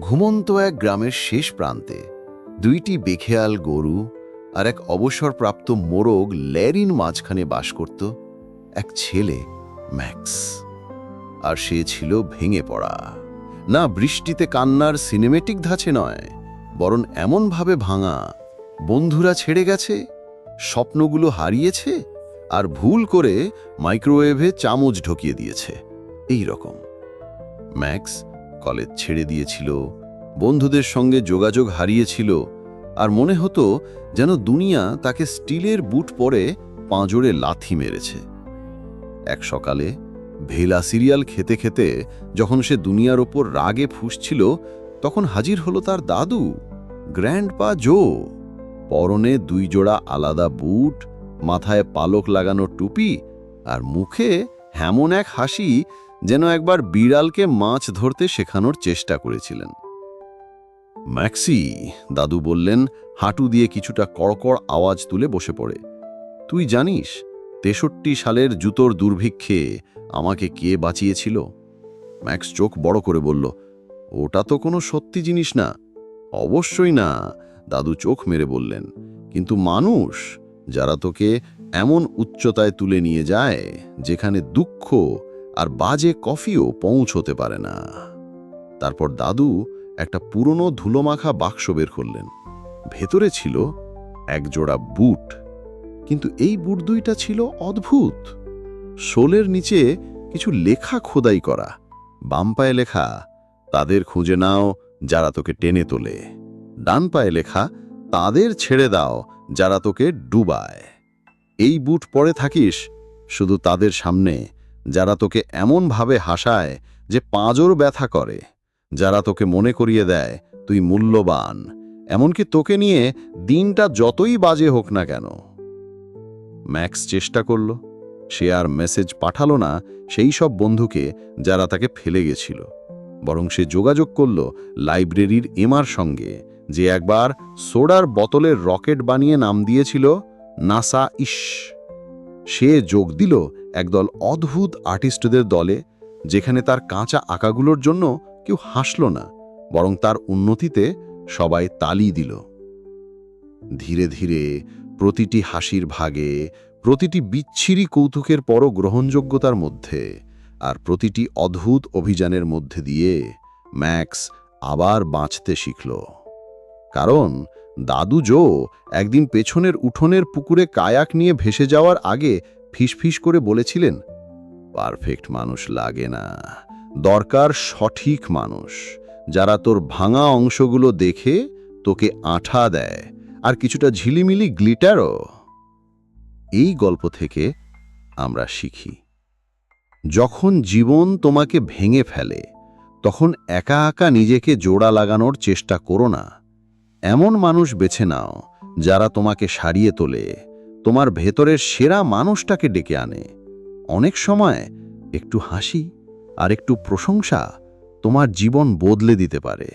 ঘুমন্ত এক গ্রামের শেষ প্রান্তে দুইটি বেখেয়াল গরু আর এক অবসরপ্রাপ্ত মোরগ ল্যারিন মাঝখানে বাস করত এক ছেলে, ম্যাক্স। আর সে ছিল ভেঙে পড়া। না বৃষ্টিতে কান্নার সিনেমেটিক ধাঁচে নয়, বরং এমনভাবে ভাঙা, বন্ধুরা ছেড়ে গেছে, স্বপ্নগুলো হারিয়েছে আর ভুল করে মাইক্রোওয়েভে চামচ ঢকিয়ে দিয়েছে। এই রকম। ম্যাক্স কলেজ ছেড়ে দিয়েছিল, বন্ধুদের সঙ্গে যোগাযোগ হারিয়েছিল, আর মনে হতো যেন দুনিয়া তাকে স্টিলের বুট পরে পাঁজরে লাথি মেরেছে। এক সকালে ভেলা সিরিয়াল খেতে খেতে যখন সে দুনিয়ার ওপর রাগে ফুসছিল, তখন হাজির হলো তার দাদু গ্র্যান্ড পা জো। পরনে দুই জোড়া আলাদা বুট, মাথায় পালক লাগানো টুপি আর মুখে এমন এক হাসি যেন একবার বিড়ালকে মাছ ধরতে শেখানোর চেষ্টা করেছিলেন। ম্যাক্সি, দাদু বললেন, হাঁটু দিয়ে কিছুটা কড়কড় আওয়াজ তুলে বসে পড়ে। তুই জানিস, তেষট্টি সালের জুতোর দুর্ভিক্ষে আমাকে কে বাঁচিয়েছিল? ম্যাক্স চোখ বড় করে বলল, ওটা তো কোনো সত্যি জিনিস না। অবশ্যই না, দাদু চোখ মেরে বললেন। কিন্তু মানুষ, যারা তোকে এমন উচ্চতায় তুলে নিয়ে যায়, যেখানে দুঃখ আর বাজে কফিও পৌঁছতে পারে না। তারপর দাদু একটা পুরনো ধুলোমাখা বাক্স বের করলেন। ভেতরে ছিল একজোড়া বুট। কিন্তু এই বুট দুইটা ছিল অদ্ভুত। শোলের নিচে কিছু লেখা খোদাই করা। বাম পায়ে লেখা, তাদের খুঁজে নাও যারা তোকে টেনে তোলে। ডান পায়ে লেখা, তাদের ছেড়ে দাও যারা তোকে ডুবায়। এই বুট পরে থাকিস, শুধু তাদের সামনে যারা তোকে এমনভাবে হাসায় যে পাঁজর ব্যথা করে, যারা তোকে মনে করিয়ে দেয় তুই মূল্যবান, এমনকি তোকে নিয়ে দিনটা যতই বাজে হোক না কেন। ম্যাক্স চেষ্টা করল, সে আর মেসেজ পাঠালো না সেই সব বন্ধুকে যারা তাকে ফেলে গেছিল, বরং সে যোগাযোগ করল লাইব্রেরির এমার সঙ্গে, যে একবার সোডার বোতলের রকেট বানিয়ে নাম দিয়েছিল, নাসা ইস সে যোগ দিল একদল অদ্ভুত আর্টিস্টদের দলে, যেখানে তার কাঁচা আঁকাগুলোর জন্য কেউ হাসল না, বরং তার উন্নতিতে সবাই তালি দিল। ধীরে ধীরে প্রতিটি হাসির ভাগে, প্রতিটি বিচ্ছিরি কৌতুকের পরও গ্রহণযোগ্যতার মধ্যে আর প্রতিটি অদ্ভুত অভিযানের মধ্যে দিয়ে ম্যাক্স আবার বাঁচতে শিখল। কারণ দাদু জো একদিন পেছনের উঠোনের পুকুরে কায়াক নিয়ে ভেসে যাওয়ার আগে ফিসফিস করে বলেছিলেন, পারফেক্ট মানুষ লাগে না। দরকার সঠিক মানুষ। যারা তোর ভাঙা অংশগুলো দেখে তোকে আঠা দেয়, আর কিছুটা ঝিলিমিলি গ্লিটারও। এই গল্প থেকে আমরা শিখি। যখন জীবন তোমাকে ভেঙে ফেলে, তখন একা একা নিজেকে জোড়া লাগানোর চেষ্টা করো না। এমন মানুষ বেছে নাও যারা তোমাকে সারিয়ে তোলে। তোমার ভেতরের সেরা মানুষটাকে ডেকে আনে। অনেক সময় একটু হাসি আর একটু প্রশংসা তোমার জীবন বদলে দিতে পারে।